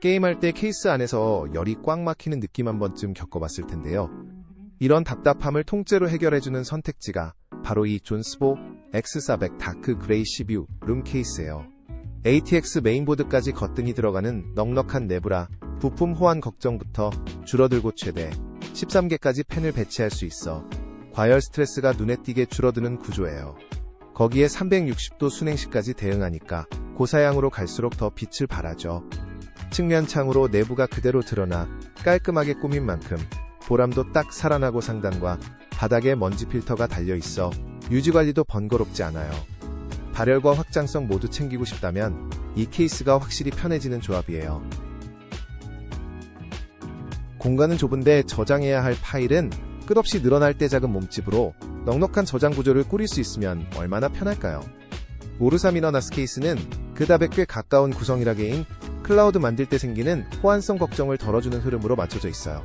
게임할 때 케이스 안에서 열이 꽉 막히는 느낌 한 번쯤 겪어봤을 텐데요. 이런 답답함을 통째로 해결해주는 선택지가 바로 이 존스보 X400 다크 그레이 시뷰 룸 케이스예요. ATX 메인보드까지 거뜬히 들어가는 넉넉한 내부라 부품 호환 걱정부터 줄어들고 최대 13개까지 펜을 배치할 수 있어 과열 스트레스가 눈에 띄게 줄어드는 구조예요. 거기에 360도 순행시까지 대응하니까 고사양으로 갈수록 더 빛을 발하죠. 측면 창으로 내부가 그대로 드러나 깔끔하게 꾸민 만큼 보람도 딱 살아나고 상단과 바닥에 먼지 필터가 달려 있어 유지 관리도 번거롭지 않아요. 발열과 확장성 모두 챙기고 싶다면 이 케이스가 확실히 편해지는 조합이에요. 공간은 좁은데 저장해야 할 파일은 끝없이 늘어날 때 작은 몸집으로 넉넉한 저장 구조를 꾸릴 수 있으면 얼마나 편할까요? 오르사 미너나스 케이스는 그 답에 꽤 가까운 구성이라게인 클라우드 만들 때 생기는 호환성 걱정을 덜어주는 흐름으로 맞춰져 있어요.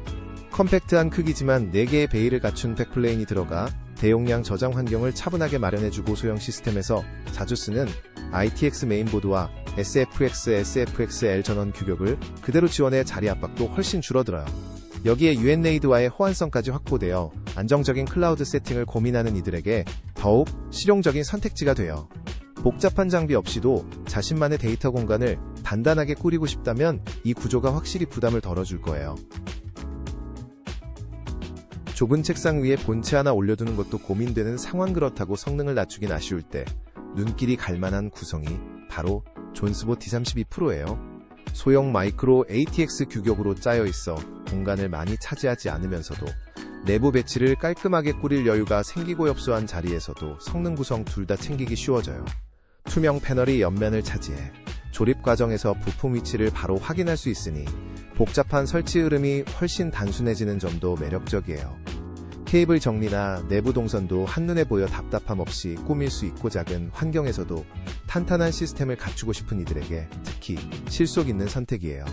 컴팩트한 크기지만 4개의 베일을 갖춘 백플레인이 들어가 대용량 저장 환경을 차분하게 마련해주고 소형 시스템에서 자주 쓰는 ITX 메인보드와 SFX, SFXL 전원 규격을 그대로 지원해 자리 압박도 훨씬 줄어들어요. 여기에 UNAID와의 호환성까지 확보되어 안정적인 클라우드 세팅을 고민하는 이들에게 더욱 실용적인 선택지가 돼요. 복잡한 장비 없이도 자신만의 데이터 공간을 단단하게 꾸리고 싶다면 이 구조가 확실히 부담을 덜어줄 거예요. 좁은 책상 위에 본체 하나 올려두는 것도 고민되는 상황 그렇다고 성능을 낮추긴 아쉬울 때 눈길이 갈만한 구성이 바로 존스보 D32 프로예요. 소형 마이크로 ATX 규격으로 짜여 있어 공간을 많이 차지하지 않으면서도 내부 배치를 깔끔하게 꾸릴 여유가 생기고 협소한 자리에서도 성능 구성 둘 다 챙기기 쉬워져요. 투명 패널이 옆면을 차지해 조립 과정에서 부품 위치를 바로 확인할 수 있으니 복잡한 설치 흐름이 훨씬 단순해지는 점도 매력적이에요. 케이블 정리나 내부 동선도 한눈에 보여 답답함 없이 꾸밀 수 있고 작은 환경에서도 탄탄한 시스템을 갖추고 싶은 이들에게 특히 실속 있는 선택이에요.